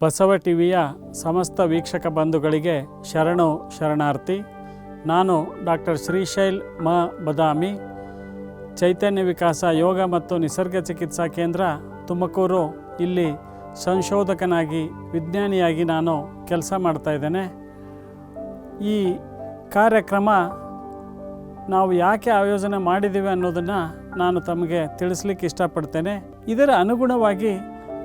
ಬಸವ ಟಿವಿಯ ಸಮಸ್ತ ವೀಕ್ಷಕ ಬಂಧುಗಳಿಗೆ ಶರಣು ಶರಣಾರ್ಥಿ, ನಾನು ಡಾಕ್ಟರ್ ಶ್ರೀಶೈಲ್ ಮ ಬದಾಮಿ, ಚೈತನ್ಯ ವಿಕಾಸ ಯೋಗ ಮತ್ತು ನಿಸರ್ಗ ಚಿಕಿತ್ಸಾ ಕೇಂದ್ರ ತುಮಕೂರು. ಇಲ್ಲಿ ಸಂಶೋಧಕನಾಗಿ, ವಿಜ್ಞಾನಿಯಾಗಿ ನಾನು ಕೆಲಸ ಮಾಡ್ತಾಯಿದ್ದೇನೆ ಈ ಕಾರ್ಯಕ್ರಮ ನಾವು ಯಾಕೆ ಆಯೋಜನೆ ಮಾಡಿದ್ದೀವಿ ಅನ್ನೋದನ್ನು ನಾನು ತಮಗೆ ತಿಳಿಸ್ಲಿಕ್ಕೆ ಇಷ್ಟಪಡ್ತೇನೆ. ಇದರ ಅನುಗುಣವಾಗಿ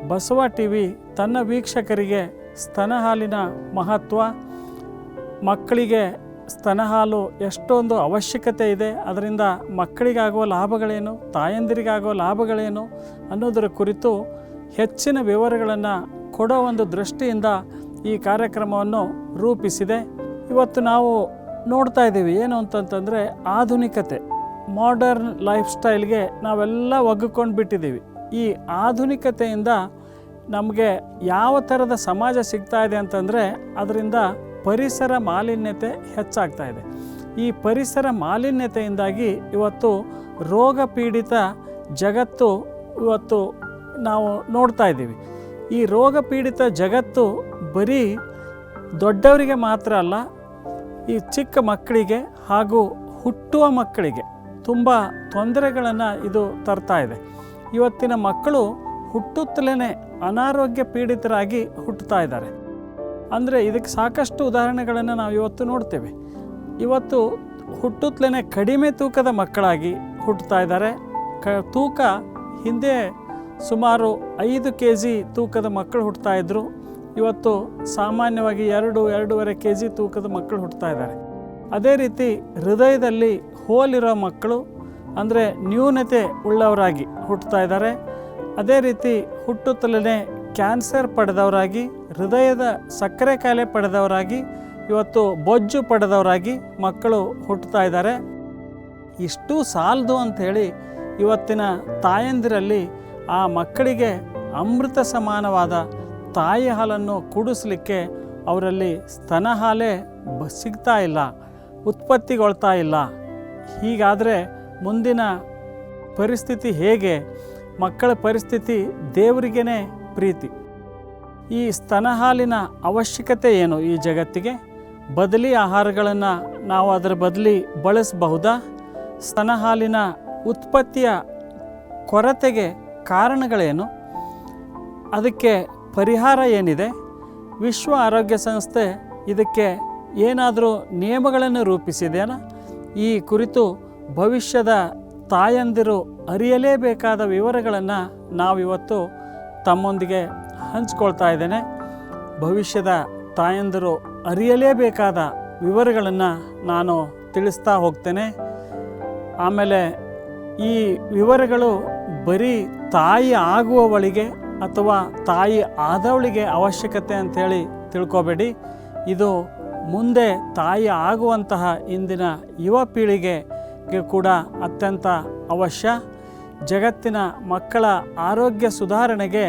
ಬಸವ ಟಿ ವಿ ತನ್ನ ವೀಕ್ಷಕರಿಗೆ ಸ್ತನ ಹಾಲಿನ ಮಹತ್ವ, ಮಕ್ಕಳಿಗೆ ಸ್ತನ ಹಾಲು ಎಷ್ಟೊಂದು ಅವಶ್ಯಕತೆ ಇದೆ, ಅದರಿಂದ ಮಕ್ಕಳಿಗಾಗುವ ಲಾಭಗಳೇನು, ತಾಯಂದಿರಿಗಾಗುವ ಲಾಭಗಳೇನು ಅನ್ನೋದರ ಕುರಿತು ಹೆಚ್ಚಿನ ವಿವರಗಳನ್ನು ಕೊಡೋ ಒಂದು ದೃಷ್ಟಿಯಿಂದ ಈ ಕಾರ್ಯಕ್ರಮವನ್ನು ರೂಪಿಸಿದೆ. ಇವತ್ತು ನಾವು ನೋಡ್ತಾ ಇದ್ದೀವಿ, ಏನು ಅಂತಂತಂದರೆ ಆಧುನಿಕತೆ ಮಾಡರ್ನ್ ಲೈಫ್ ಸ್ಟೈಲ್ಗೆ ನಾವೆಲ್ಲ ಒಗ್ಗಿಕೊಂಡು ಬಿಟ್ಟಿದ್ದೀವಿ ಈ ಆಧುನಿಕತೆಯಿಂದ ನಮಗೆ ಯಾವ ಥರದ ಸಮಾಜ ಸಿಗ್ತಾ ಇದೆ ಅಂತಂದರೆ ಅದರಿಂದ ಪರಿಸರ ಮಾಲಿನ್ಯತೆ ಹೆಚ್ಚಾಗ್ತಾ ಇದೆ. ಈ ಪರಿಸರ ಮಾಲಿನ್ಯತೆಯಿಂದಾಗಿ ಇವತ್ತು ರೋಗ ಪೀಡಿತ ಜಗತ್ತು ಇವತ್ತು ನಾವು ನೋಡ್ತಾ ಇದ್ದೀವಿ. ಈ ರೋಗ ಪೀಡಿತ ಜಗತ್ತು ಬರೀ ದೊಡ್ಡವರಿಗೆ ಮಾತ್ರ ಅಲ್ಲ, ಈ ಚಿಕ್ಕ ಮಕ್ಕಳಿಗೆ ಹಾಗೂ ಹುಟ್ಟುವ ಮಕ್ಕಳಿಗೆ ತುಂಬ ತೊಂದರೆಗಳನ್ನು ಇದು ತರ್ತಾ ಇದೆ. ಇವತ್ತಿನ ಮಕ್ಕಳು ಹುಟ್ಟುತ್ತಲೇ ಅನಾರೋಗ್ಯ ಪೀಡಿತರಾಗಿ ಹುಟ್ಟುತ್ತಾ ಇದ್ದಾರೆ. ಅಂದರೆ ಇದಕ್ಕೆ ಸಾಕಷ್ಟು ಉದಾಹರಣೆಗಳನ್ನು ನಾವು ಇವತ್ತು ನೋಡ್ತೇವೆ. ಇವತ್ತು ಹುಟ್ಟುತ್ತಲೇ ಕಡಿಮೆ ತೂಕದ ಮಕ್ಕಳಾಗಿ ಹುಟ್ಟುತ್ತಾ ಇದ್ದಾರೆ. ಕ, ತೂಕ ಹಿಂದೆ ಸುಮಾರು ಐದು ಕೆ ಜಿ ತೂಕದ ಮಕ್ಕಳು ಹುಟ್ಟುತ್ತಾ ಇದ್ದರು ಇವತ್ತು ಸಾಮಾನ್ಯವಾಗಿ ಎರಡು, ಎರಡೂವರೆ ಕೆ ಜಿ ತೂಕದ ಮಕ್ಕಳು ಹುಟ್ಟುತ್ತಾ ಇದ್ದಾರೆ. ಅದೇ ರೀತಿ ಹೃದಯದಲ್ಲಿ ಹೋಲಿರೋ ಮಕ್ಕಳು ಅಂದರೆ ನ್ಯೂನತೆ ಉಳ್ಳವರಾಗಿ ಹುಟ್ಟುತ್ತಾ ಇದ್ದಾರೆ. ಅದೇ ರೀತಿ ಹುಟ್ಟುತ್ತಲೇ ಕ್ಯಾನ್ಸರ್ ಪಡೆದವರಾಗಿ, ಹೃದಯದ ಸಕ್ಕರೆ ಕಾಯಿಲೆ ಪಡೆದವರಾಗಿ, ಇವತ್ತು ಬೊಜ್ಜು ಪಡೆದವರಾಗಿ ಮಕ್ಕಳು ಹುಟ್ಟುತ್ತಾ ಇದ್ದಾರೆ. ಇಷ್ಟು ಸಾಲದು ಅಂಥೇಳಿ ಇವತ್ತಿನ ತಾಯಂದಿರಲ್ಲಿ ಆ ಮಕ್ಕಳಿಗೆ ಅಮೃತ ಸಮಾನವಾದ ತಾಯಿ ಹಾಲನ್ನು ಕುಡಿಸ್ಲಿಕ್ಕೆ ಅವರಲ್ಲಿ ಸ್ತನ ಹಾಲೇ ಬ ಸಿಗ್ತಾ ಇಲ್ಲ, ಉತ್ಪತ್ತಿಗೊಳ್ತಾ ಇಲ್ಲ. ಹೀಗಾದರೆ ಮುಂದಿನ ಪರಿಸ್ಥಿತಿ ಹೇಗೆ? ಮಕ್ಕಳ ಪರಿಸ್ಥಿತಿ ದೇವರಿಗೇ ಪ್ರೀತಿ. ಈ ಸ್ತನ ಹಾಲಿನ ಅವಶ್ಯಕತೆ ಏನು ಈ ಜಗತ್ತಿಗೆ? ಬದಲಿ ಆಹಾರಗಳನ್ನು ನಾವು ಅದರ ಬದಲಿ ಬಳಸಬಹುದಾ? ಸ್ತನ ಹಾಲಿನ ಉತ್ಪತ್ತಿಯ ಕೊರತೆಗೆ ಕಾರಣಗಳೇನು? ಅದಕ್ಕೆ ಪರಿಹಾರ ಏನಿದೆ? ವಿಶ್ವ ಆರೋಗ್ಯ ಸಂಸ್ಥೆ ಇದಕ್ಕೆ ಏನಾದರೂ ನಿಯಮಗಳನ್ನು ರೂಪಿಸಿದೆಯಲ್ಲ ಈ ಕುರಿತು ಭವಿಷ್ಯದ ತಾಯಂದಿರು ಅರಿಯಲೇಬೇಕಾದ ವಿವರಗಳನ್ನು ನಾವಿವತ್ತು ತಮ್ಮೊಂದಿಗೆ ಹಂಚ್ಕೊಳ್ತಾ ಇದ್ದೇನೆ. ಭವಿಷ್ಯದ ತಾಯಂದಿರು ಅರಿಯಲೇಬೇಕಾದ ವಿವರಗಳನ್ನು ನಾನು ತಿಳಿಸ್ತಾ ಹೋಗ್ತೇನೆ. ಆಮೇಲೆ ಈ ವಿವರಗಳು ಬರೀ ತಾಯಿ ಆಗುವವಳಿಗೆ ಅಥವಾ ತಾಯಿ ಆದವಳಿಗೆ ಅವಶ್ಯಕತೆ ಅಂಥೇಳಿ ತಿಳ್ಕೊಬೇಡಿ. ಇದು ಮುಂದೆ ತಾಯಿ ಆಗುವಂತಹ ಇಂದಿನ ಯುವ ಪೀಳಿಗೆಗೆ ಕೂಡ ಅತ್ಯಂತ ಅವಶ್ಯ. ಜಗತ್ತಿನ ಮಕ್ಕಳ ಆರೋಗ್ಯ ಸುಧಾರಣೆಗೆ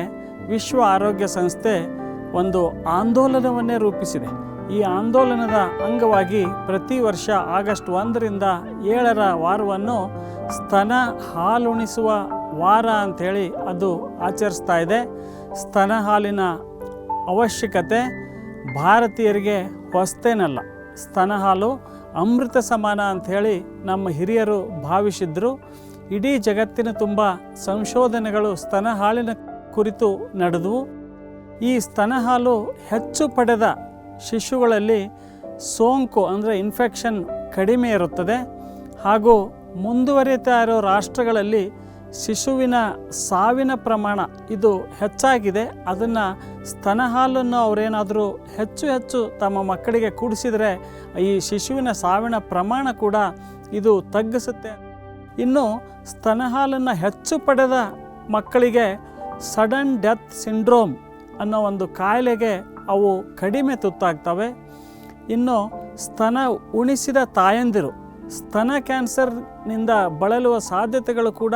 ವಿಶ್ವ ಆರೋಗ್ಯ ಸಂಸ್ಥೆ ಒಂದು ಆಂದೋಲನವನ್ನೇ ರೂಪಿಸಿದೆ. ಈ ಆಂದೋಲನದ ಅಂಗವಾಗಿ ಪ್ರತಿ ವರ್ಷ ಆಗಸ್ಟ್ ಒಂದರಿಂದ ಏಳರ ವಾರವನ್ನು ಸ್ತನ ಹಾಲುಣಿಸುವ ವಾರ ಅಂಥೇಳಿ ಅದು ಆಚರಿಸ್ತಾ ಇದೆ. ಸ್ತನ ಹಾಲಿನ ಅವಶ್ಯಕತೆ ಭಾರತೀಯರಿಗೆ ಹೊಸ್ತೇನಲ್ಲ. ಸ್ತನ ಹಾಲು ಅಮೃತ ಸಮಾನ ಅಂಥೇಳಿ ನಮ್ಮ ಹಿರಿಯರು ಭಾವಿಸಿದ್ರು. ಇಡೀ ಜಗತ್ತಿನ ತುಂಬ ಸಂಶೋಧನೆಗಳು ಸ್ತನ ಹಾಲಿನ ಕುರಿತು ನಡೆದವು. ಈ ಸ್ತನ ಹಾಲು ಹೆಚ್ಚು ಪಡೆದ ಶಿಶುಗಳಲ್ಲಿ ಸೋಂಕು ಅಂದರೆ ಇನ್ಫೆಕ್ಷನ್ ಕಡಿಮೆ ಇರುತ್ತದೆ. ಹಾಗೂ ಮುಂದುವರಿತಾ ಇರೋ ರಾಷ್ಟ್ರಗಳಲ್ಲಿ ಶಿಶುವಿನ ಸಾವಿನ ಪ್ರಮಾಣ ಇದು ಹೆಚ್ಚಾಗಿದೆ. ಅದನ್ನು ಸ್ತನ ಹಾಲನ್ನು ಅವರೇನಾದರೂ ಹೆಚ್ಚು ಹೆಚ್ಚು ತಮ್ಮ ಮಕ್ಕಳಿಗೆ ಕುಡಿಸಿದರೆ ಈ ಶಿಶುವಿನ ಸಾವಿನ ಪ್ರಮಾಣ ಕೂಡ ಇದು ತಗ್ಗಿಸುತ್ತೆ. ಇನ್ನು ಸ್ತನ ಹಾಲನ್ನು ಹೆಚ್ಚು ಪಡೆದ ಮಕ್ಕಳಿಗೆ ಸಡನ್ ಡೆತ್ ಸಿಂಡ್ರೋಮ್ ಅನ್ನೋ ಒಂದು ಕಾಯಿಲೆಗೆ ಅವು ಕಡಿಮೆ ತುತ್ತಾಗ್ತವೆ. ಇನ್ನು ಸ್ತನ ಉಣಿಸಿದ ತಾಯಂದಿರು ಸ್ತನ ಕ್ಯಾನ್ಸರ್ನಿಂದ ಬಳಲುವ ಸಾಧ್ಯತೆಗಳು ಕೂಡ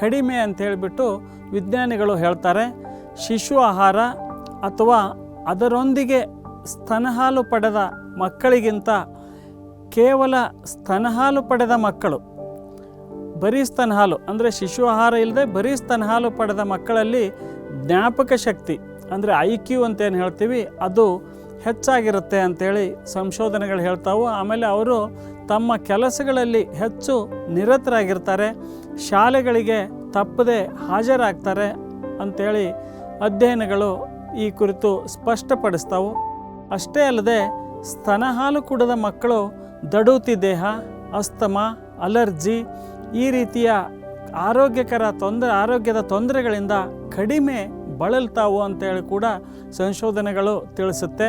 ಕಡಿಮೆ ಅಂತ ಹೇಳಿಬಿಟ್ಟು ವಿಜ್ಞಾನಿಗಳು ಹೇಳ್ತಾರೆ. ಶಿಶು ಆಹಾರ ಅಥವಾ ಅದರೊಂದಿಗೆ ಸ್ತನ ಹಾಲು ಪಡೆದ ಮಕ್ಕಳಿಗಿಂತ ಕೇವಲ ಸ್ತನಹಾಲು ಪಡೆದ ಮಕ್ಕಳು. ಬರೀ ಸ್ತನಹಾಲು, ಅಂದರೆ ಶಿಶು ಆಹಾರ ಇಲ್ಲದೆ ಬರೀ ಸ್ತನಹಾಲು ಪಡೆದ ಮಕ್ಕಳಲ್ಲಿ ಜ್ಞಾಪಕ ಶಕ್ತಿ, ಅಂದರೆ ಐ ಕ್ಯೂ ಅಂತ ಏನು ಹೇಳ್ತೀವಿ, ಅದು ಹೆಚ್ಚಾಗಿರುತ್ತೆ ಅಂಥೇಳಿ ಸಂಶೋಧನೆಗಳು ಹೇಳ್ತಾವು. ಆಮೇಲೆ ಅವರು ತಮ್ಮ ಕೆಲಸಗಳಲ್ಲಿ ಹೆಚ್ಚು ನಿರತರಾಗಿರ್ತಾರೆ, ಶಾಲೆಗಳಿಗೆ ತಪ್ಪದೆ ಹಾಜರಾಗ್ತಾರೆ ಅಂಥೇಳಿ ಅಧ್ಯಯನಗಳು ಈ ಕುರಿತು ಸ್ಪಷ್ಟಪಡಿಸ್ತಾವು. ಅಷ್ಟೇ ಅಲ್ಲದೆ ಸ್ತನ ಹಾಲು ಕುಡದ ಮಕ್ಕಳು ದಡೂತಿ ದೇಹ, ಅಸ್ತಮ, ಅಲರ್ಜಿ ಈ ರೀತಿಯ ಆರೋಗ್ಯಕರ ತೊಂದರೆ, ಆರೋಗ್ಯದ ತೊಂದರೆಗಳಿಂದ ಕಡಿಮೆ ಬಳಲ್ತಾವು ಅಂತೇಳಿ ಕೂಡ ಸಂಶೋಧನೆಗಳು ತಿಳಿಸುತ್ತೆ.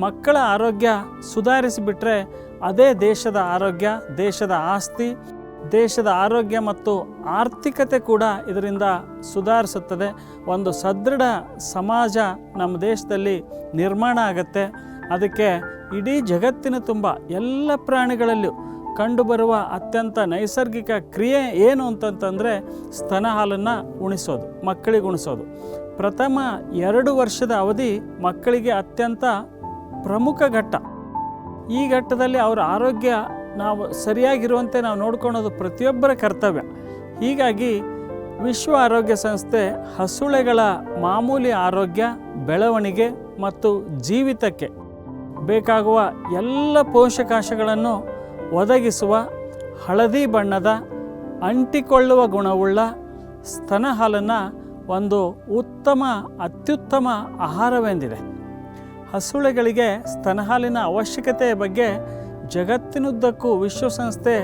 ಮಕ್ಕಳ ಆರೋಗ್ಯ ಸುಧಾರಿಸಿಬಿಟ್ರೆ ಅದೇ ದೇಶದ ಆರೋಗ್ಯ, ದೇಶದ ಆಸ್ತಿ. ದೇಶದ ಆರೋಗ್ಯ ಮತ್ತು ಆರ್ಥಿಕತೆ ಕೂಡ ಇದರಿಂದ ಸುಧಾರಿಸುತ್ತದೆ. ಒಂದು ಸದೃಢ ಸಮಾಜ ನಮ್ಮ ದೇಶದಲ್ಲಿ ನಿರ್ಮಾಣ ಆಗುತ್ತೆ. ಅದಕ್ಕೆ ಇಡೀ ಜಗತ್ತಿನ ತುಂಬ ಎಲ್ಲ ಪ್ರಾಣಿಗಳಲ್ಲೂ ಕಂಡುಬರುವ ಅತ್ಯಂತ ನೈಸರ್ಗಿಕ ಕ್ರಿಯೆ ಏನು ಅಂತಂತಂದರೆ ಸ್ತನ ಹಾಲನ್ನು ಉಣಿಸೋದು, ಮಕ್ಕಳಿಗೆ ಉಣಿಸೋದು. ಪ್ರಥಮ ಎರಡು ವರ್ಷದ ಅವಧಿ ಮಕ್ಕಳಿಗೆ ಅತ್ಯಂತ ಪ್ರಮುಖ ಘಟ್ಟ. ಈ ಘಟ್ಟದಲ್ಲಿ ಅವರ ಆರೋಗ್ಯ ನಾವು ಸರಿಯಾಗಿರುವಂತೆ ನಾವು ನೋಡ್ಕೊಳೋದು ಪ್ರತಿಯೊಬ್ಬರ ಕರ್ತವ್ಯ. ಹೀಗಾಗಿ ವಿಶ್ವ ಆರೋಗ್ಯ ಸಂಸ್ಥೆ ಹಸುಳೆಗಳ ಮಾಮೂಲಿ ಆರೋಗ್ಯ, ಬೆಳವಣಿಗೆ ಮತ್ತು ಜೀವಿತಕ್ಕೆ ಬೇಕಾಗುವ ಎಲ್ಲ ಪೋಷಕಾಂಶಗಳನ್ನು ಒದಗಿಸುವ ಹಳದಿ ಬಣ್ಣದ, ಅಂಟಿಕೊಳ್ಳುವ ಗುಣವುಳ್ಳ ಸ್ತನ ಹಾಲನ್ನು ಒಂದು ಉತ್ತಮ, ಅತ್ಯುತ್ತಮ ಆಹಾರವೆಂದಿದೆ. ಹಸುಳೆಗಳಿಗೆ ಸ್ತನ ಹಾಲಿನ ಅವಶ್ಯಕತೆಯ ಬಗ್ಗೆ ಜಗತ್ತಿನುದ್ದಕ್ಕೂ ವಿಶ್ವಸಂಸ್ಥೆ,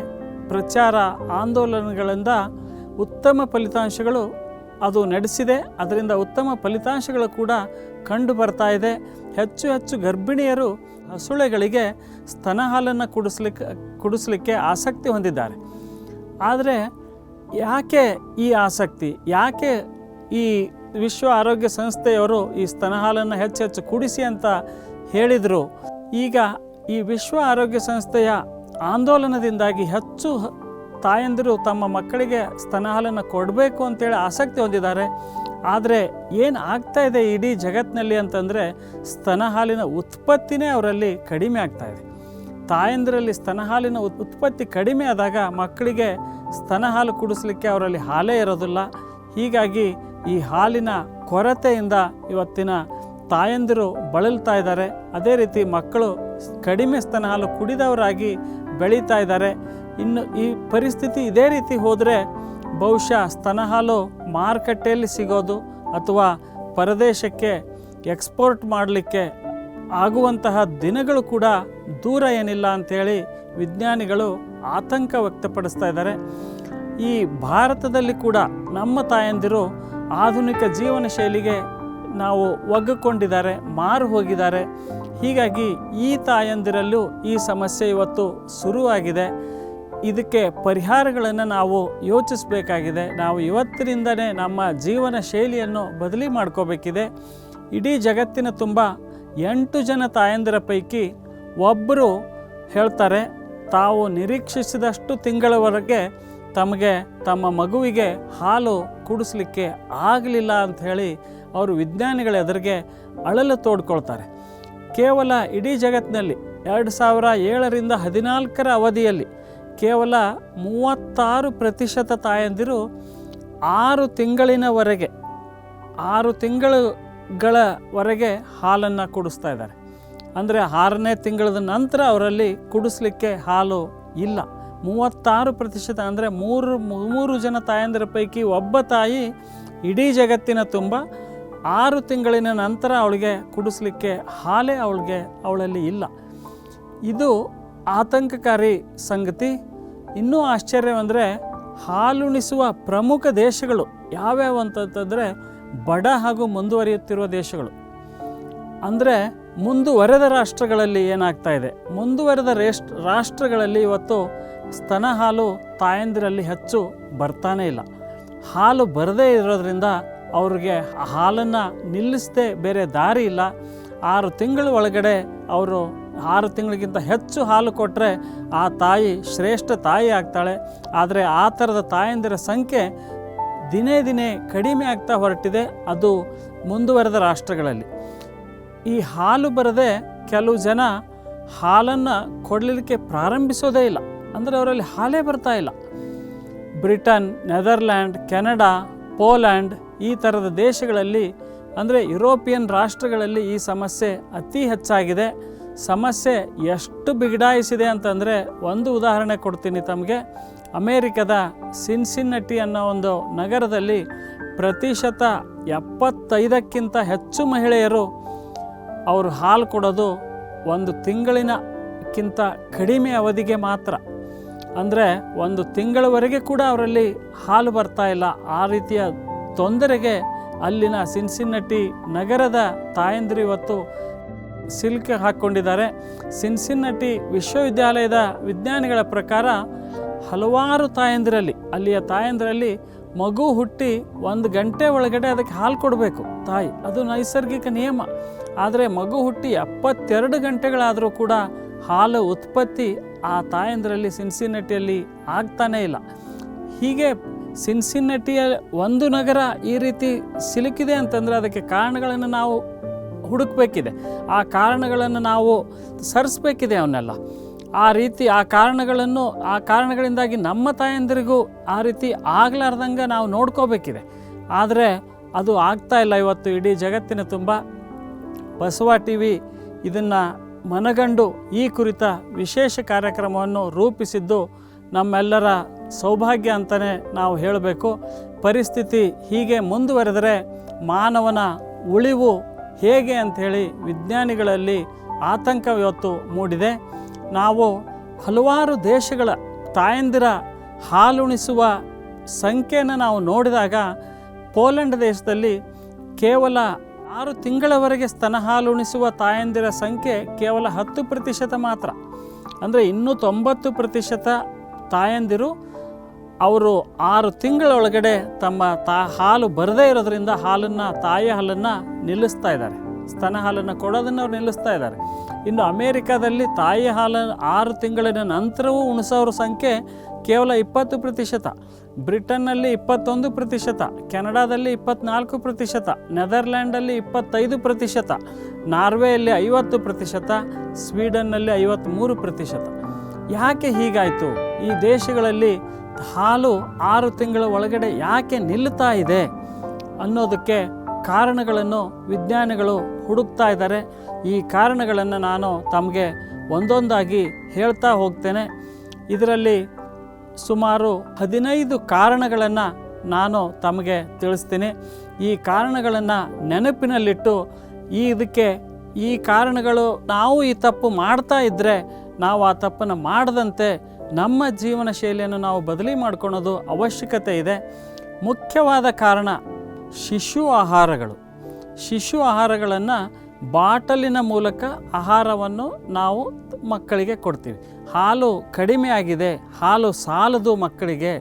ಪ್ರಚಾರ, ಆಂದೋಲನಗಳಿಂದ ಉತ್ತಮ ಫಲಿತಾಂಶಗಳು ಅದು ನಡೆಸಿದೆ. ಅದರಿಂದ ಉತ್ತಮ ಫಲಿತಾಂಶಗಳು ಕೂಡ ಕಂಡು ಬರ್ತಾ ಇದೆ. ಹೆಚ್ಚು ಹೆಚ್ಚು ಗರ್ಭಿಣಿಯರು ಹಸುಳೆಗಳಿಗೆ ಸ್ತನ ಹಾಲನ್ನು ಕುಡಿಸ್ಲಿಕ್ಕೆ ಕುಡಿಸ್ಲಿಕ್ಕೆ ಆಸಕ್ತಿ ಹೊಂದಿದ್ದಾರೆ. ಆದರೆ ಯಾಕೆ ಈ ಆಸಕ್ತಿ? ಯಾಕೆ ಈ ವಿಶ್ವ ಆರೋಗ್ಯ ಸಂಸ್ಥೆಯವರು ಈ ಸ್ತನ ಹಾಲನ್ನು ಹೆಚ್ಚು ಹೆಚ್ಚು ಕುಡಿಸಿ ಅಂತ ಹೇಳಿದರು? ಈಗ ಈ ವಿಶ್ವ ಆರೋಗ್ಯ ಸಂಸ್ಥೆಯ ಆಂದೋಲನದಿಂದಾಗಿ ಹೆಚ್ಚು ತಾಯಂದಿರು ತಮ್ಮ ಮಕ್ಕಳಿಗೆ ಸ್ತನ ಹಾಲನ್ನು ಕೊಡಬೇಕು ಅಂತೇಳಿ ಆಸಕ್ತಿ ಹೊಂದಿದ್ದಾರೆ. ಆದರೆ ಏನು ಆಗ್ತಾ ಇದೆ ಇಡೀ ಜಗತ್ತಿನಲ್ಲಿ ಅಂತಂದರೆ ಸ್ತನ ಹಾಲಿನ ಉತ್ಪತ್ತಿನೇ ಅವರಲ್ಲಿ ಕಡಿಮೆ ಆಗ್ತಾ ಇದೆ. ತಾಯಂದಿರಲ್ಲಿ ಸ್ತನ ಹಾಲಿನ ಉತ್- ಉತ್ಪತ್ತಿ ಕಡಿಮೆ ಆದಾಗ ಮಕ್ಕಳಿಗೆ ಸ್ತನ ಹಾಲು ಕುಡಿಸ್ಲಿಕ್ಕೆ ಅವರಲ್ಲಿ ಹಾಲೇ ಇರೋದಿಲ್ಲ. ಹೀಗಾಗಿ ಈ ಹಾಲಿನ ಕೊರತೆಯಿಂದ ಇವತ್ತಿನ ತಾಯಂದಿರು ಬಳಲ್ತಾ ಇದ್ದಾರೆ. ಅದೇ ರೀತಿ ಮಕ್ಕಳು ಕಡಿಮೆ ಸ್ತನ ಹಾಲು ಕುಡಿದವರಾಗಿ ಬೆಳೀತಾ ಇದ್ದಾರೆ. ಇನ್ನು ಈ ಪರಿಸ್ಥಿತಿ ಇದೇ ರೀತಿ ಹೋದರೆ ಬಹುಶಃ ಸ್ತನ ಹಾಲು ಮಾರುಕಟ್ಟೆಯಲ್ಲಿ ಸಿಗೋದು ಅಥವಾ ಪರದೇಶಕ್ಕೆ ಎಕ್ಸ್ಪೋರ್ಟ್ ಮಾಡಲಿಕ್ಕೆ ಆಗುವಂತಹ ದಿನಗಳು ಕೂಡ ದೂರ ಏನಿಲ್ಲ ಅಂಥೇಳಿ ವಿಜ್ಞಾನಿಗಳು ಆತಂಕ ವ್ಯಕ್ತಪಡಿಸ್ತಾ ಇದ್ದಾರೆ. ಈ ಭಾರತದಲ್ಲಿ ಕೂಡ ನಮ್ಮ ತಾಯಂದಿರು ಆಧುನಿಕ ಜೀವನ ಶೈಲಿಗೆ ನಾವು ಒಗ್ಗಿಕೊಂಡಿದ್ದಾರೆ, ಮಾರು ಹೋಗಿದ್ದಾರೆ. ಹೀಗಾಗಿ ಈ ತಾಯಂದಿರಲ್ಲೂ ಈ ಸಮಸ್ಯೆ ಇವತ್ತು ಶುರುವಾಗಿದೆ. ಇದಕ್ಕೆ ಪರಿಹಾರಗಳನ್ನು ನಾವು ಯೋಚಿಸಬೇಕಾಗಿದೆ. ನಾವು ಇವತ್ತಿನಿಂದನೇ ನಮ್ಮ ಜೀವನ ಶೈಲಿಯನ್ನು ಬದಲಿ ಮಾಡ್ಕೋಬೇಕಿದೆ. ಇಡೀ ಜಗತ್ತಿನ ತುಂಬ ಎಂಟು ಜನ ತಾಯಂದಿರ ಪೈಕಿ ಒಬ್ಬರು ಹೇಳ್ತಾರೆ, ತಾವು ನಿರೀಕ್ಷಿಸಿದಷ್ಟು ತಿಂಗಳವರೆಗೆ ತಮಗೆ ತಮ್ಮ ಮಗುವಿಗೆ ಹಾಲು ಕುಡಿಸ್ಲಿಕ್ಕೆ ಆಗಲಿಲ್ಲ ಅಂತ ಹೇಳಿ ಅವರು ವಿಜ್ಞಾನಿಗಳ ಎದುರಿಗೆ ಅಳಲು ತೋಡ್ಕೊಳ್ತಾರೆ. ಕೇವಲ ಇಡೀ ಜಗತ್ತಿನಲ್ಲಿ ಎರಡು ಸಾವಿರ ಏಳರಿಂದ ಹದಿನಾಲ್ಕರ ಅವಧಿಯಲ್ಲಿ ಕೇವಲ ಮೂವತ್ತಾರು ಪ್ರತಿಶತ ತಾಯಂದಿರು ಆರು ತಿಂಗಳಿನವರೆಗೆ, ಆರು ತಿಂಗಳುಗಳವರೆಗೆ ಹಾಲನ್ನು ಕುಡಿಸ್ತಾ ಇದ್ದಾರೆ. ಅಂದರೆ ಆರನೇ ತಿಂಗಳದ ನಂತರ ಅವರಲ್ಲಿ ಕುಡಿಸ್ಲಿಕ್ಕೆ ಹಾಲು ಇಲ್ಲ. ಮೂವತ್ತಾರು ಪ್ರತಿಶತ ಅಂದರೆ ಮೂರು ಮೂರು ಜನ ತಾಯಂದಿರ ಪೈಕಿ ಒಬ್ಬ ತಾಯಿ ಇಡೀ ಜಗತ್ತಿನ ತುಂಬ ಆರು ತಿಂಗಳಿನ ನಂತರ ಅವಳಿಗೆ ಕುಡಿಸ್ಲಿಕ್ಕೆ ಹಾಲೇ ಅವಳಿಗೆ ಅವಳಲ್ಲಿ ಇಲ್ಲ. ಇದು ಆತಂಕಕಾರಿ ಸಂಗತಿ. ಇನ್ನೂ ಆಶ್ಚರ್ಯವೆಂದರೆ ಹಾಲುಣಿಸುವ ಪ್ರಮುಖ ದೇಶಗಳು ಯಾವ್ಯಾವು ಅಂತಂತಂದರೆ ಬಡ ಹಾಗೂ ಮುಂದುವರಿಯುತ್ತಿರುವ ದೇಶಗಳು. ಅಂದರೆ ಮುಂದುವರೆದ ರಾಷ್ಟ್ರಗಳಲ್ಲಿ ಏನಾಗ್ತಾ ಇದೆ? ಮುಂದುವರೆದ ರೇಷ್ಟ್, ರಾಷ್ಟ್ರಗಳಲ್ಲಿ ಇವತ್ತು ಸ್ತನ ಹಾಲು ತಾಯಂದಿರಲ್ಲಿ ಹೆಚ್ಚು ಬರ್ತಾನೇ ಇಲ್ಲ. ಹಾಲು ಬರದೇ ಇರೋದ್ರಿಂದ ಅವ್ರಿಗೆ ಹಾಲನ್ನು ನಿಲ್ಲಿಸದೆ ಬೇರೆ ದಾರಿ ಇಲ್ಲ. ಆರು ತಿಂಗಳ ಒಳಗಡೆ ಅವರು ಆರು ತಿಂಗಳಿಗಿಂತ ಹೆಚ್ಚು ಹಾಲು ಕೊಟ್ಟರೆ ಆ ತಾಯಿ ಶ್ರೇಷ್ಠ ತಾಯಿ ಆಗ್ತಾಳೆ. ಆದರೆ ಆ ಥರದ ತಾಯಂದಿರ ಸಂಖ್ಯೆ ದಿನೇ ದಿನೇ ಕಡಿಮೆ ಆಗ್ತಾ ಹೊರಟಿದೆ. ಅದು ಮುಂದುವರೆದ ರಾಷ್ಟ್ರಗಳಲ್ಲಿ. ಈ ಹಾಲು ಬರದೆ ಕೆಲವು ಜನ ಹಾಲನ್ನು ಕೊಡಲಿಕ್ಕೆ ಪ್ರಾರಂಭಿಸೋದೇ ಇಲ್ಲ. ಅಂದರೆ ಅವರಲ್ಲಿ ಹಾಲೇ ಬರ್ತಾ ಇಲ್ಲ. ಬ್ರಿಟನ್, ನೆದರ್ಲ್ಯಾಂಡ್, ಕೆನಡಾ, ಪೋಲ್ಯಾಂಡ್ ಈ ಥರದ ದೇಶಗಳಲ್ಲಿ, ಅಂದರೆ ಯುರೋಪಿಯನ್ ರಾಷ್ಟ್ರಗಳಲ್ಲಿ ಈ ಸಮಸ್ಯೆ ಅತಿ ಹೆಚ್ಚಾಗಿದೆ. ಸಮಸ್ಯೆ ಎಷ್ಟು ಬಿಗಡಾಯಿಸಿದೆ ಅಂತಂದರೆ ಒಂದು ಉದಾಹರಣೆ ಕೊಡ್ತೀನಿ ತಮಗೆ. ಅಮೇರಿಕದ ಸಿನ್ಸಿನ್ನಟಿ ಅನ್ನೋ ಒಂದು ನಗರದಲ್ಲಿ ಪ್ರತಿಶತ ಎಪ್ಪತ್ತೈದಕ್ಕಿಂತ ಹೆಚ್ಚು ಮಹಿಳೆಯರು ಅವರು ಹಾಲು ಕೊಡೋದು ಒಂದು ತಿಂಗಳಿನಕ್ಕಿಂತ ಕಡಿಮೆ ಅವಧಿಗೆ ಮಾತ್ರ. ಅಂದರೆ ಒಂದು ತಿಂಗಳವರೆಗೆ ಕೂಡ ಅವರಲ್ಲಿ ಹಾಲು ಬರ್ತಾ ಇಲ್ಲ. ಆ ರೀತಿಯ ತೊಂದರೆಗೆ ಅಲ್ಲಿನ ಸಿನ್ಸಿನ್ನಟಿ ನಗರದ ತಾಯಂದಿರು ಇವತ್ತು ಸಿಲ್ಕ್ ಹಾಕ್ಕೊಂಡಿದ್ದಾರೆ. ಸಿನ್ಸಿನ್ನಟಿ ವಿಶ್ವವಿದ್ಯಾಲಯದ ವಿಜ್ಞಾನಿಗಳ ಪ್ರಕಾರ ಹಲವಾರು ತಾಯಂದಿರಲ್ಲಿ, ಅಲ್ಲಿಯ ತಾಯಂದಿರಲ್ಲಿ ಮಗು ಹುಟ್ಟಿ ಒಂದು ಗಂಟೆ ಒಳಗಡೆ ಅದಕ್ಕೆ ಹಾಲು ಕೊಡಬೇಕು ತಾಯಿ. ಅದು ನೈಸರ್ಗಿಕ ನಿಯಮ. ಆದರೆ ಮಗು ಹುಟ್ಟಿ ಎಪ್ಪತ್ತೆರಡು ಗಂಟೆಗಳಾದರೂ ಕೂಡ ಹಾಲು ಉತ್ಪತ್ತಿ ಆ ತಾಯಂದಿರಲ್ಲಿ ಸಿನ್ಸಿನ್ನಟಿಯಲ್ಲಿ ಆಗ್ತಾನೇ ಇಲ್ಲ. ಹೀಗೆ ಸಿನ್ಸಿನ್ನಟಿಯ ಒಂದು ನಗರ ಈ ರೀತಿ ಸಿಲುಕಿದೆ ಅಂತಂದರೆ ಅದಕ್ಕೆ ಕಾರಣಗಳನ್ನು ನಾವು ಹುಡುಕಬೇಕಿದೆ. ಆ ಕಾರಣಗಳನ್ನು ನಾವು ಸರಿಸ್ಬೇಕಿದೆ ಅವನ್ನೆಲ್ಲ. ಆ ರೀತಿ ಆ ಕಾರಣಗಳನ್ನು, ಆ ಕಾರಣಗಳಿಂದಾಗಿ ನಮ್ಮ ತಾಯಂದಿರಿಗೂ ಆ ರೀತಿ ಆಗಲಾರ್ದಂಗೆ ನಾವು ನೋಡ್ಕೋಬೇಕಿದೆ. ಆದರೆ ಅದು ಆಗ್ತಾ ಇಲ್ಲ ಇವತ್ತು ಇಡೀ ಜಗತ್ತಿನ ತುಂಬ. ಬಸವ ಟಿ ವಿ ಇದನ್ನು ಮನಗಂಡು ಈ ಕುರಿತ ವಿಶೇಷ ಕಾರ್ಯಕ್ರಮವನ್ನು ರೂಪಿಸಿದ್ದು ನಮ್ಮೆಲ್ಲರ ಸೌಭಾಗ್ಯ ಅಂತಲೇ ನಾವು ಹೇಳಬೇಕು. ಪರಿಸ್ಥಿತಿ ಹೀಗೆ ಮುಂದುವರೆದರೆ ಮಾನವನ ಉಳಿವು ಹೇಗೆ ಅಂಥೇಳಿ ವಿಜ್ಞಾನಿಗಳಲ್ಲಿ ಆತಂಕ ಇವತ್ತು ಮೂಡಿದೆ. ನಾವು ಹಲವಾರು ದೇಶಗಳ ತಾಯಂದಿರ ಹಾಲುಣಿಸುವ ಸಂಖ್ಯೆಯನ್ನು ನಾವು ನೋಡಿದಾಗ ಪೋಲೆಂಡ್ ದೇಶದಲ್ಲಿ ಕೇವಲ ಆರು ತಿಂಗಳವರೆಗೆ ಸ್ತನ ಹಾಲುಣಿಸುವ ತಾಯಂದಿರ ಸಂಖ್ಯೆ ಕೇವಲ ಹತ್ತು ಪ್ರತಿಶತ ಮಾತ್ರ. ಅಂದರೆ ಇನ್ನೂ ತೊಂಬತ್ತು ಪ್ರತಿಶತ ತಾಯಂದಿರು ಅವರು ಆರು ತಿಂಗಳ ಒಳಗಡೆ ತಮ್ಮ ತಾ ಹಾಲು ಬರದೇ ಇರೋದ್ರಿಂದ ಹಾಲನ್ನು, ತಾಯಿ ಹಾಲನ್ನು ನಿಲ್ಲಿಸ್ತಾ ಇದ್ದಾರೆ. ಸ್ತನ ಹಾಲನ್ನು ಕೊಡೋದನ್ನು ಅವ್ರು ನಿಲ್ಲಿಸ್ತಾ ಇದ್ದಾರೆ. ಇನ್ನು ಅಮೇರಿಕಾದಲ್ಲಿ ತಾಯಿ ಹಾಲು ಆರು ತಿಂಗಳಿನ ನಂತರವೂ ಉಣಿಸೋರ ಸಂಖ್ಯೆ ಕೇವಲ ಇಪ್ಪತ್ತು ಪ್ರತಿಶತ. ಬ್ರಿಟನ್ನಲ್ಲಿ ಇಪ್ಪತ್ತೊಂದು ಪ್ರತಿಶತ, ಕೆನಡಾದಲ್ಲಿ ಇಪ್ಪತ್ನಾಲ್ಕು ಪ್ರತಿಶತ ನೆದರ್ಲ್ಯಾಂಡಲ್ಲಿ ಇಪ್ಪತ್ತೈದು ಪ್ರತಿಶತ, ನಾರ್ವೆಯಲ್ಲಿ ಐವತ್ತು ಪ್ರತಿಶತ, ಸ್ವೀಡನ್ನಲ್ಲಿ ಐವತ್ತ್ಮೂರು ಪ್ರತಿಶತ. ಯಾಕೆ ಹೀಗಾಯಿತು? ಈ ದೇಶಗಳಲ್ಲಿ ಹಾಲು ಆರು ತಿಂಗಳ ಒಳಗಡೆ ಯಾಕೆ ನಿಲ್ಲುತ್ತಾ ಇದೆ ಅನ್ನೋದಕ್ಕೆ ಕಾರಣಗಳನ್ನು ವಿಜ್ಞಾನಿಗಳು ಹುಡುಕ್ತಾ ಇದ್ದಾರೆ. ಈ ಕಾರಣಗಳನ್ನು ನಾನು ತಮಗೆ ಒಂದೊಂದಾಗಿ ಹೇಳ್ತಾ ಹೋಗ್ತೇನೆ. ಇದರಲ್ಲಿ ಸುಮಾರು ಹದಿನೈದು ಕಾರಣಗಳನ್ನು ನಾನು ತಮಗೆ ತಿಳಿಸ್ತೀನಿ. ಈ ಕಾರಣಗಳನ್ನು ನೆನಪಿನಲ್ಲಿಟ್ಟು ಈ ಇದಕ್ಕೆ ಈ ಕಾರಣಗಳು ನಾವು ಈ ತಪ್ಪು ಮಾಡ್ತಾ ಇದ್ದರೆ ನಾವು ಆ ತಪ್ಪನ್ನು ಮಾಡದಂತೆ ನಮ್ಮ ಜೀವನ ಶೈಲಿಯನ್ನು ನಾವು ಬದಲಿ ಮಾಡ್ಕೊಳೋದು ಅವಶ್ಯಕತೆ ಇದೆ. ಮುಖ್ಯವಾದ ಕಾರಣ ಶಿಶು ಆಹಾರಗಳು. ಶಿಶು ಆಹಾರಗಳನ್ನು ಬಾಟಲಿನ ಮೂಲಕ ಆಹಾರವನ್ನು ನಾವು ಮಕ್ಕಳಿಗೆ ಕೊಡ್ತೀವಿ. ಹಾಲು ಕಡಿಮೆ ಆಗಿದೆ. ಹಾಲು ಸಾಲದು ಮಕ್ಕಳಿಗೆ,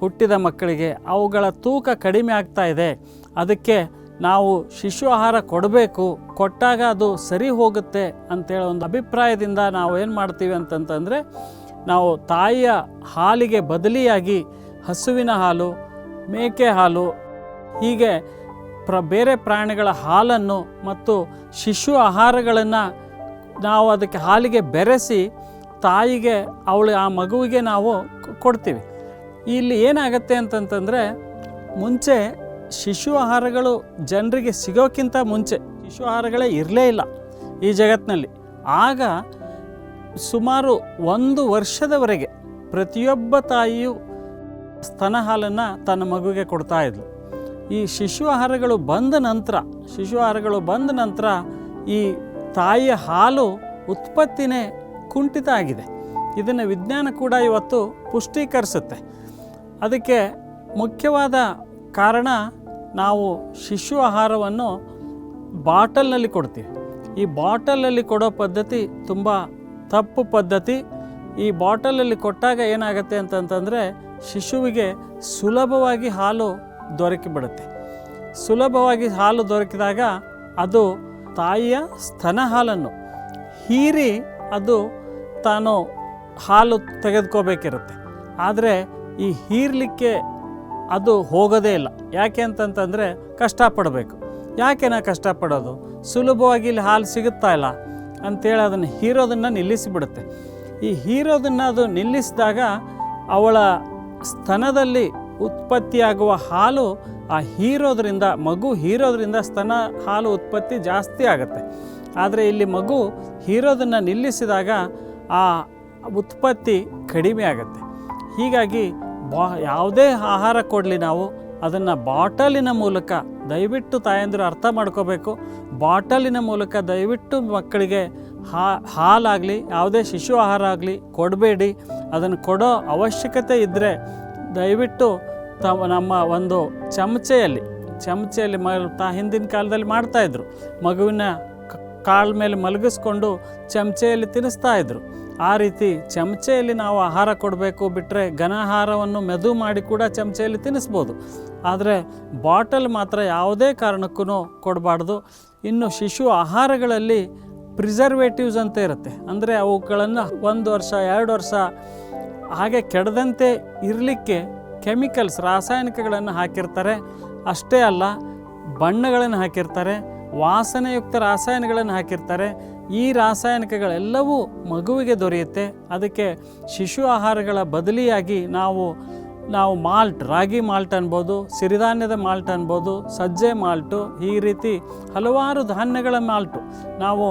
ಹುಟ್ಟಿದ ಮಕ್ಕಳಿಗೆ, ಅವುಗಳ ತೂಕ ಕಡಿಮೆ ಆಗ್ತಾ ಇದೆ. ಅದಕ್ಕೆ ನಾವು ಶಿಶು ಆಹಾರ ಕೊಡಬೇಕು. ಕೊಟ್ಟಾಗ ಅದು ಸರಿ ಹೋಗುತ್ತೆ ಅಂತೇಳಿ ಒಂದು ಅಭಿಪ್ರಾಯದಿಂದ ನಾವು ಏನು ಮಾಡ್ತೀವಿ ಅಂತಂತಂದರೆ ನಾವು ತಾಯಿಯ ಹಾಲಿಗೆ ಬದಲಿಯಾಗಿ ಹಸುವಿನ ಹಾಲು, ಮೇಕೆ ಹಾಲು, ಹೀಗೆ ಪ್ರ ಬೇರೆ ಪ್ರಾಣಿಗಳ ಹಾಲನ್ನು ಮತ್ತು ಶಿಶು ಆಹಾರಗಳನ್ನು ನಾವು ಅದಕ್ಕೆ ಹಾಲಿಗೆ ಬೆರೆಸಿ ತಾಯಿಗೆ ಅವಳು ಆ ಮಗುವಿಗೆ ನಾವು ಕೊಡ್ತೀವಿ. ಇಲ್ಲಿ ಏನಾಗತ್ತೆ ಅಂತಂತಂದರೆ ಮುಂಚೆ ಶಿಶು ಆಹಾರಗಳು ಜನರಿಗೆ ಸಿಗೋಕ್ಕಿಂತ ಮುಂಚೆ, ಶಿಶು ಆಹಾರಗಳೇ ಇರಲೇ ಇಲ್ಲ ಈ ಜಗತ್ತಿನಲ್ಲಿ ಆಗ ಸುಮಾರು ಒಂದು ವರ್ಷದವರೆಗೆ ಪ್ರತಿಯೊಬ್ಬ ತಾಯಿಯು ಸ್ತನ ಹಾಲನ್ನು ತನ್ನ ಮಗುವಿಗೆ ಕೊಡ್ತಾ ಇದ್ಲು. ಈ ಶಿಶು ಆಹಾರಗಳು ಬಂದ ನಂತರ ಶಿಶು ಆಹಾರಗಳು ಬಂದ ನಂತರ ಈ ತಾಯಿಯ ಹಾಲು ಉತ್ಪತ್ತಿನೇ ಕುಂಠಿತ ಆಗಿದೆ. ಇದನ್ನು ವಿಜ್ಞಾನ ಕೂಡ ಇವತ್ತು ಪುಷ್ಟೀಕರಿಸುತ್ತೆ. ಅದಕ್ಕೆ ಮುಖ್ಯವಾದ ಕಾರಣ ನಾವು ಶಿಶು ಆಹಾರವನ್ನು ಬಾಟಲ್ನಲ್ಲಿ ಕೊಡ್ತೀವಿ. ಈ ಬಾಟಲಲ್ಲಿ ಕೊಡೋ ಪದ್ಧತಿ ತುಂಬ ತಪ್ಪು ಪದ್ಧತಿ ಈ ಬಾಟಲಲ್ಲಿ ಕೊಟ್ಟಾಗ ಏನಾಗುತ್ತೆ ಅಂತಂತಂದರೆ ಶಿಶುವಿಗೆ ಸುಲಭವಾಗಿ ಹಾಲು ದೊರಕಿಬಿಡುತ್ತೆ. ಸುಲಭವಾಗಿ ಹಾಲು ದೊರಕಿದಾಗ ಅದು ತಾಯಿಯ ಸ್ತನ ಹಾಲನ್ನು ಹೀರಿ ಅದು ತಾನು ಹಾಲು ತೆಗೆದುಕೋಬೇಕಿರುತ್ತೆ. ಆದರೆ ಈ ಹೀರಲಿಕ್ಕೆ ಅದು ಹೋಗೋದೇ ಇಲ್ಲ. ಯಾಕೆ ಅಂತಂತಂದರೆ ಕಷ್ಟಪಡಬೇಕು. ಯಾಕೆ ನಾ ಕಷ್ಟಪಡೋದು? ಸುಲಭವಾಗಿ ಇಲ್ಲಿ ಹಾಲು ಸಿಗುತ್ತಾ ಇಲ್ಲ. ಅಂತೇಳಿ ಅದನ್ನು ಹೀರೋದನ್ನು ನಿಲ್ಲಿಸಿಬಿಡುತ್ತೆ. ಈ ಹೀರೋದನ್ನು ಅದು ನಿಲ್ಲಿಸಿದಾಗ ಅವಳ ಸ್ತನದಲ್ಲಿ ಉತ್ಪತ್ತಿಯಾಗುವ ಹಾಲು ಆ ಹೀರೋದ್ರಿಂದ, ಮಗು ಹೀರೋದ್ರಿಂದ ಸ್ತನ ಹಾಲು ಉತ್ಪತ್ತಿ ಜಾಸ್ತಿ ಆಗುತ್ತೆ. ಆದರೆ ಇಲ್ಲಿ ಮಗು ಹೀರೋದನ್ನು ನಿಲ್ಲಿಸಿದಾಗ ಆ ಉತ್ಪತ್ತಿ ಕಡಿಮೆ ಆಗುತ್ತೆ. ಹೀಗಾಗಿ ಬಾ, ಯಾವುದೇ ಆಹಾರ ಕೊಡಲಿ ನಾವು ಅದನ್ನು ಬಾಟಲಿನ ಮೂಲಕ ದಯವಿಟ್ಟು ತಾಯಂದಿರು ಅರ್ಥ ಮಾಡ್ಕೋಬೇಕು. ಬಾಟಲಿನ ಮೂಲಕ ದಯವಿಟ್ಟು ಮಕ್ಕಳಿಗೆ ಹಾ, ಹಾಲಾಗಲಿ, ಯಾವುದೇ ಶಿಶು ಆಹಾರ ಆಗಲಿ ಕೊಡಬೇಡಿ. ಅದನ್ನು ಕೊಡೋ ಅವಶ್ಯಕತೆ ಇದ್ದರೆ ದಯವಿಟ್ಟು ತ ನಮ್ಮ ಒಂದು ಚಮಚೆಯಲ್ಲಿ ಚಮಚೆಯಲ್ಲಿ ಮ, ತಾ, ಹಿಂದಿನ ಕಾಲದಲ್ಲಿ ಮಾಡ್ತಾಯಿದ್ರು ಮಗುವಿನ ಕಾಳ ಮೇಲೆ ಮಲಗಿಸ್ಕೊಂಡು ಚಮಚೆಯಲ್ಲಿ ತಿನ್ನಿಸ್ತಾ ಇದ್ರು. ಆ ರೀತಿ ಚಮಚೆಯಲ್ಲಿ ನಾವು ಆಹಾರ ಕೊಡಬೇಕು ಬಿಟ್ಟರೆ ಘನಾಹಾರವನ್ನು ಮೆದು ಮಾಡಿ ಕೂಡ ಚಮಚೆಯಲ್ಲಿ ತಿನ್ನಿಸ್ಬೋದು ಆದರೆ ಬಾಟಲ್ ಮಾತ್ರ ಯಾವುದೇ ಕಾರಣಕ್ಕೂ ಕೊಡಬಾರ್ದು. ಇನ್ನು ಶಿಶು ಆಹಾರಗಳಲ್ಲಿ ಪ್ರಿಸರ್ವೇಟಿವ್ಸ್ ಅಂತ ಇರುತ್ತೆ. ಅಂದರೆ ಅವುಗಳನ್ನು ಒಂದು ವರ್ಷ, ಎರಡು ವರ್ಷ ಹಾಗೆ ಕೆಡದಂತೆ ಇರಲಿಕ್ಕೆ ಕೆಮಿಕಲ್ಸ್, ರಾಸಾಯನಿಕಗಳನ್ನು ಹಾಕಿರ್ತಾರೆ. ಅಷ್ಟೇ ಅಲ್ಲ, ಬಣ್ಣಗಳನ್ನು ಹಾಕಿರ್ತಾರೆ, ವಾಸನೆಯುಕ್ತ ರಾಸಾಯನಗಳನ್ನು ಹಾಕಿರ್ತಾರೆ. ಈ ರಾಸಾಯನಿಕಗಳೆಲ್ಲವೂ ಮಗುವಿಗೆ ದೊರೆಯುತ್ತೆ. ಅದಕ್ಕೆ ಶಿಶು ಆಹಾರಗಳ ಬದಲಿಯಾಗಿ ನಾವು ನಾವು ಮಾಲ್ಟ್, ರಾಗಿ ಮಾಲ್ಟ್ ಅನ್ಬೋದು, ಸಿರಿಧಾನ್ಯದ ಮಾಲ್ಟ್ ಅನ್ಬೋದು, ಸಜ್ಜೆ ಮಾಲ್ಟು, ಈ ರೀತಿ ಹಲವಾರು ಧಾನ್ಯಗಳ ಮಾಲ್ಟು. ನಾವು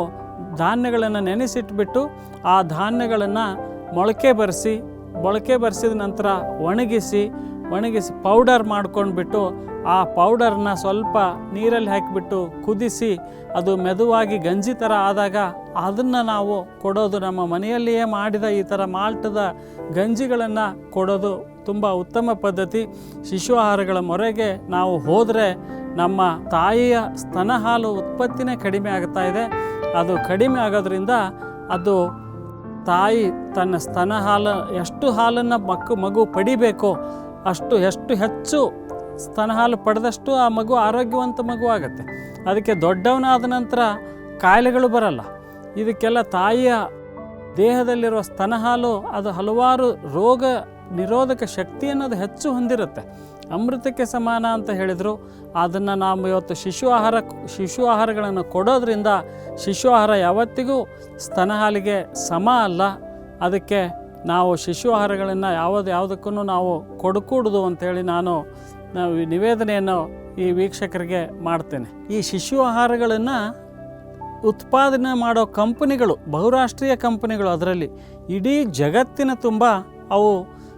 ಧಾನ್ಯಗಳನ್ನು ನೆನೆಸಿಟ್ಬಿಟ್ಟು ಆ ಧಾನ್ಯಗಳನ್ನು ಮೊಳಕೆ ಬರೆಸಿ, ಮೊಳಕೆ ಬರೆಸಿದ ನಂತರ ಒಣಗಿಸಿ ಒಣಗಿಸಿ ಪೌಡರ್ ಮಾಡ್ಕೊಂಡ್ಬಿಟ್ಟು ಆ ಪೌಡರ್ನ ಸ್ವಲ್ಪ ನೀರಲ್ಲಿ ಹಾಕಿಬಿಟ್ಟು ಕುದಿಸಿ, ಅದು ಮೆದುವಾಗಿ ಗಂಜಿ ಥರ ಆದಾಗ ಅದನ್ನು ನಾವು ಕೊಡೋದು ನಮ್ಮ ಮನೆಯಲ್ಲಿಯೇ ಮಾಡಿದ ಈ ಥರ ಮಾಲ್ಟದ ಗಂಜಿಗಳನ್ನು ಕೊಡೋದು ತುಂಬ ಉತ್ತಮ ಪದ್ಧತಿ. ಶಿಶು ಆಹಾರಗಳ ಮೊರೆಗೆ ನಾವು ಹೋದರೆ ನಮ್ಮ ತಾಯಿಯ ಸ್ತನ ಹಾಲು ಉತ್ಪತ್ತಿನೇ ಕಡಿಮೆ ಆಗ್ತಾ ಇದೆ. ಅದು ಕಡಿಮೆ ಆಗೋದ್ರಿಂದ ಅದು ತಾಯಿ ತನ್ನ ಸ್ತನ ಹಾಲು, ಎಷ್ಟು ಹಾಲನ್ನು ಮಕ್ಕ ಮಗು ಪಡಿಬೇಕೋ ಅಷ್ಟು, ಎಷ್ಟು ಹೆಚ್ಚು ಸ್ತನ ಹಾಲು ಪಡೆದಷ್ಟು ಆ ಮಗು ಆರೋಗ್ಯವಂತ ಮಗು ಆಗುತ್ತೆ. ಅದಕ್ಕೆ ದೊಡ್ಡವನಾದ ನಂತರ ಕಾಯಿಲೆಗಳು ಬರಲ್ಲ. ಇದಕ್ಕೆಲ್ಲ ತಾಯಿಯ ದೇಹದಲ್ಲಿರುವ ಸ್ತನ ಹಾಲು ಅದು ಹಲವಾರು ರೋಗ ನಿರೋಧಕ ಶಕ್ತಿಯನ್ನು ಅನ್ನೋದು ಹೆಚ್ಚು ಹೊಂದಿರುತ್ತೆ. ಅಮೃತಕ್ಕೆ ಸಮಾನ ಅಂತ ಹೇಳಿದರು. ಅದನ್ನು ನಾವು ಇವತ್ತು ಶಿಶು ಆಹಾರ, ಶಿಶು ಆಹಾರಗಳನ್ನು ಕೊಡೋದ್ರಿಂದ ಶಿಶು ಆಹಾರ ಯಾವತ್ತಿಗೂ ಸ್ತನ ಹಾಲಿಗೆ ಸಮ ಅಲ್ಲ. ಅದಕ್ಕೆ ನಾವು ಶಿಶು ಆಹಾರಗಳನ್ನು ಯಾವುದು, ಯಾವುದಕ್ಕೂ ನಾವು ಕೊಡಕೂಡದು ಅಂತೇಳಿ ನಾನು ನಾವು ನಿವೇದನೆಯನ್ನು ಈ ವೀಕ್ಷಕರಿಗೆ ಮಾಡ್ತೇನೆ. ಈ ಶಿಶು ಆಹಾರಗಳನ್ನು ಉತ್ಪಾದನೆ ಮಾಡೋ ಕಂಪನಿಗಳು, ಬಹುರಾಷ್ಟ್ರೀಯ ಕಂಪನಿಗಳು ಅದರಲ್ಲಿ ಇಡೀ ಜಗತ್ತಿನ ತುಂಬ ಅವು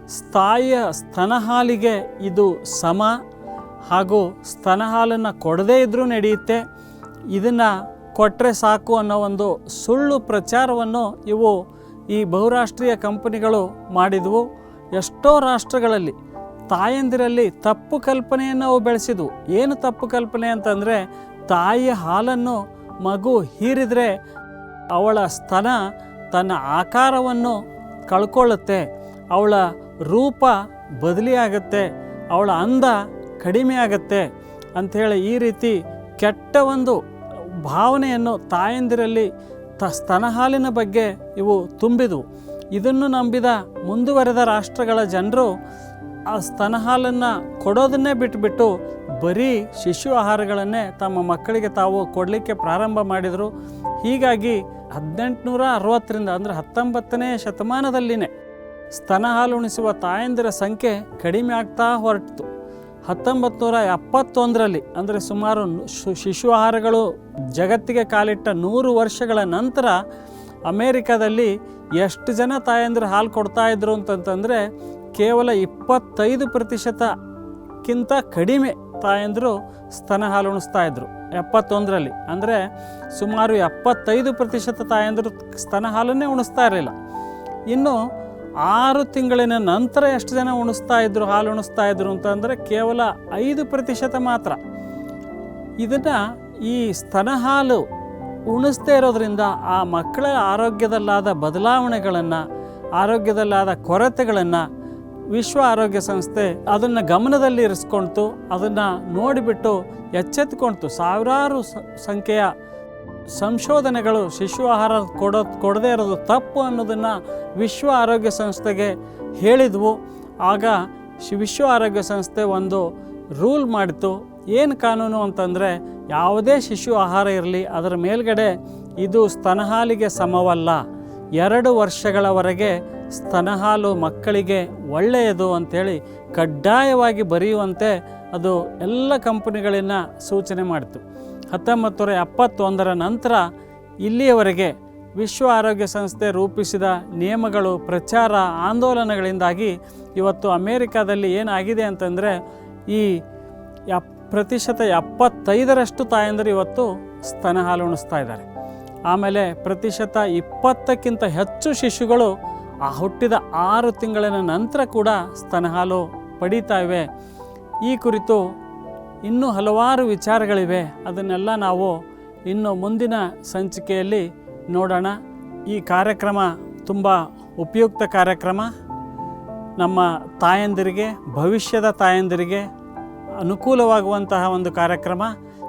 ಸ್ಥಾಯಿಯ ಸ್ತನ ಹಾಲಿಗೆ ಇದು ಸಮ ಹಾಗೂ ಸ್ತನ ಹಾಲನ್ನು ಕೊಡದೇ ಇದ್ದರೂ ನಡೆಯುತ್ತೆ. ಇದನ್ನು ಕೊಟ್ಟರೆ ಸಾಕು ಅನ್ನೋ ಒಂದು ಸುಳ್ಳು ಪ್ರಚಾರವನ್ನು ಇವು ಈ ಬಹುರಾಷ್ಟ್ರೀಯ ಕಂಪನಿಗಳು ಮಾಡಿದವು. ಎಷ್ಟೋ ರಾಷ್ಟ್ರಗಳಲ್ಲಿ ತಾಯಂದಿರಲ್ಲಿ ತಪ್ಪು ಕಲ್ಪನೆಯನ್ನು ಅವು ಬೆಳೆಸಿದ್ವು. ಏನು ತಪ್ಪು ಕಲ್ಪನೆ ಅಂತಂದರೆ, ತಾಯಿಯ ಹಾಲನ್ನು ಮಗು ಹೀರಿದರೆ ಅವಳ ಸ್ತನ ತನ್ನ ಆಕಾರವನ್ನು ಕಳ್ಕೊಳ್ಳುತ್ತೆ, ಅವಳ ರೂಪ ಬದಲಿಯಾಗತ್ತೆ, ಅವಳ ಅಂದ ಕಡಿಮೆ ಆಗತ್ತೆ ಅಂಥೇಳಿ ಈ ರೀತಿ ಕೆಟ್ಟ ಒಂದು ಭಾವನೆಯನ್ನು ತಾಯಂದಿರಲ್ಲಿ ತ ಸ್ತನ ಹಾಲಿನ ಬಗ್ಗೆ ಇವು ತುಂಬಿದವು. ಇದನ್ನು ನಂಬಿದ ಮುಂದುವರೆದ ರಾಷ್ಟ್ರಗಳ ಜನರು ಆ ಸ್ತನ ಹಾಲನ್ನು ಕೊಡೋದನ್ನೇ ಬಿಟ್ಬಿಟ್ಟು ಬರೀ ಶಿಶು ಆಹಾರಗಳನ್ನೇ ತಮ್ಮ ಮಕ್ಕಳಿಗೆ ತಾವು ಕೊಡಲಿಕ್ಕೆ ಪ್ರಾರಂಭ ಮಾಡಿದರು. ಹೀಗಾಗಿ ಹದಿನೆಂಟುನೂರ ಅರವತ್ತರಿಂದ ಅಂದರೆ ಹತ್ತೊಂಬತ್ತನೇ ಶತಮಾನದಲ್ಲಿನೇ ಸ್ತನ ಹಾಲು ಉಣಿಸುವ ತಾಯಂದಿರ ಸಂಖ್ಯೆ ಕಡಿಮೆ ಆಗ್ತಾ ಹೊರಟಿತು. ಹತ್ತೊಂಬತ್ತು ನೂರ ಎಪ್ಪತ್ತೊಂದರಲ್ಲಿ ಅಂದರೆ ಸುಮಾರು ಶಿಶು ಆಹಾರಗಳು ಜಗತ್ತಿಗೆ ಕಾಲಿಟ್ಟ ನೂರು ವರ್ಷಗಳ ನಂತರ ಅಮೇರಿಕಾದಲ್ಲಿ ಎಷ್ಟು ಜನ ತಾಯಂದಿರು ಹಾಲು ಕೊಡ್ತಾ ಇದ್ರು ಅಂತಂತಂದರೆ ಕೇವಲ ಇಪ್ಪತ್ತೈದು ಪ್ರತಿಶತಕ್ಕಿಂತ ಕಡಿಮೆ ತಾಯಂದರು ಸ್ತನ ಹಾಲು ಉಣಿಸ್ತಾ ಇದ್ದರು ಎಪ್ಪತ್ತೊಂದರಲ್ಲಿ. ಅಂದರೆ ಸುಮಾರು ಎಪ್ಪತ್ತೈದು ಪ್ರತಿಶತ ತಾಯಂದರು ಸ್ತನ ಹಾಲನ್ನೇ ಉಣಿಸ್ತಾ ಇರಲಿಲ್ಲ. ಇನ್ನು ಆರು ತಿಂಗಳಿನ ನಂತರ ಎಷ್ಟು ಜನ ಉಣಿಸ್ತಾ ಇದ್ದರು ಹಾಲು ಉಣಿಸ್ತಾ ಇದ್ರು ಅಂತಂದರೆ ಕೇವಲ ಐದು ಪ್ರತಿಶತ ಮಾತ್ರ. ಇದನ್ನು ಈ ಸ್ತನ ಹಾಲು ಉಣಿಸ್ದೇ ಇರೋದರಿಂದ ಆ ಮಕ್ಕಳ ಆರೋಗ್ಯದಲ್ಲಾದ ಬದಲಾವಣೆಗಳನ್ನು, ಆರೋಗ್ಯದಲ್ಲಾದ ಕೊರತೆಗಳನ್ನು ವಿಶ್ವ ಆರೋಗ್ಯ ಸಂಸ್ಥೆ ಅದನ್ನು ಗಮನದಲ್ಲಿ ಇರಿಸ್ಕೊಳ್ತು ಅದನ್ನು ನೋಡಿಬಿಟ್ಟು ಎಚ್ಚೆತ್ಕೊಳ್ತು ಸಾವಿರಾರು ಸಂಖ್ಯೆಯ ಸಂಶೋಧನೆಗಳು ಶಿಶು ಆಹಾರ ಕೊಡೋ, ಕೊಡದೇ ಇರೋದು ತಪ್ಪು ಅನ್ನೋದನ್ನು ವಿಶ್ವ ಆರೋಗ್ಯ ಸಂಸ್ಥೆಗೆ ಹೇಳಿದ್ವು. ಆಗ ಶಿ, ವಿಶ್ವ ಆರೋಗ್ಯ ಸಂಸ್ಥೆ ಒಂದು ರೂಲ್ ಮಾಡಿತು. ಏನು ಕಾನೂನು ಅಂತಂದರೆ ಯಾವುದೇ ಶಿಶು ಆಹಾರ ಇರಲಿ, ಅದರ ಮೇಲ್ಗಡೆ ಇದು ಸ್ತನಹಾಲಿಗೆ ಸಮವಲ್ಲ. ಎರಡು ವರ್ಷಗಳವರೆಗೆ ಸ್ತನಹಾಲು ಮಕ್ಕಳಿಗೆ ಒಳ್ಳೆಯದು ಅಂಥೇಳಿ ಕಡ್ಡಾಯವಾಗಿ ಬರೆಯುವಂತೆ ಅದು ಎಲ್ಲ ಕಂಪನಿಗಳನ್ನ ಸೂಚನೆ ಮಾಡಿತು. ಹತ್ತೊಂಬತ್ತು ನೂರ ಎಪ್ಪತ್ತೊಂದರ ನಂತರ ಇಲ್ಲಿಯವರೆಗೆ ವಿಶ್ವ ಆರೋಗ್ಯ ಸಂಸ್ಥೆ ರೂಪಿಸಿದ ನಿಯಮಗಳು, ಪ್ರಚಾರ, ಆಂದೋಲನಗಳಿಂದಾಗಿ ಇವತ್ತು ಅಮೇರಿಕಾದಲ್ಲಿ ಏನಾಗಿದೆ ಅಂತಂದರೆ ಈ ಎಪ್, ಪ್ರತಿಶತ ಎಪ್ಪತ್ತೈದರಷ್ಟು ತಾಯಂದಿರು ಇವತ್ತು ಸ್ತನ ಹಾಲು ಉಣಿಸ್ತಾ ಇದ್ದಾರೆ. ಆಮೇಲೆ ಪ್ರತಿಶತ ಇಪ್ಪತ್ತಕ್ಕಿಂತ ಹೆಚ್ಚು ಶಿಶುಗಳು ಆ ಹುಟ್ಟಿದ ಆರು ತಿಂಗಳಿನ ನಂತರ ಕೂಡ ಸ್ತನ ಹಾಲು ಪಡೀತಾ ಇವೆ. ಈ ಕುರಿತು ಇನ್ನೂ ಹಲವಾರು ವಿಚಾರಗಳಿವೆ. ಅದನ್ನೆಲ್ಲ ನಾವು ಇನ್ನು ಮುಂದಿನ ಸಂಚಿಕೆಯಲ್ಲಿ ನೋಡೋಣ. ಈ ಕಾರ್ಯಕ್ರಮ ತುಂಬ ಉಪಯುಕ್ತ ಕಾರ್ಯಕ್ರಮ. ನಮ್ಮ ತಾಯಂದಿರಿಗೆ, ಭವಿಷ್ಯದ ತಾಯಂದಿರಿಗೆ ಅನುಕೂಲವಾಗುವಂತಹ ಒಂದು ಕಾರ್ಯಕ್ರಮ.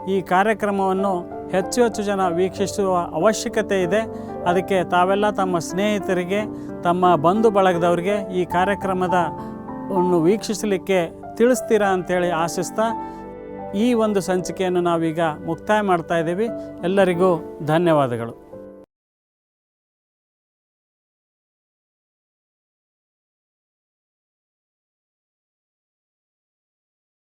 ಈ ಕಾರ್ಯಕ್ರಮವನ್ನು ಹೆಚ್ಚು ಹೆಚ್ಚು ಜನ ವೀಕ್ಷಿಸುವ ಅವಶ್ಯಕತೆ ಇದೆ. ಅದಕ್ಕೆ ತಾವೆಲ್ಲ ತಮ್ಮ ಸ್ನೇಹಿತರಿಗೆ, ತಮ್ಮ ಬಂಧು ಬಳಗದವ್ರಿಗೆ ಈ ಕಾರ್ಯಕ್ರಮದ ಅನ್ನು ವೀಕ್ಷಿಸಲಿಕ್ಕೆ ತಿಳಿಸ್ತೀರಾ ಅಂತೇಳಿ ಆಶಿಸ್ತಾ ಈ ಒಂದು ಸಂಚಿಕೆಯನ್ನು ನಾವೀಗ ಮುಕ್ತಾಯ ಮಾಡ್ತಾ ಇದ್ದೀವಿ. ಎಲ್ಲರಿಗೂ ಧನ್ಯವಾದಗಳು.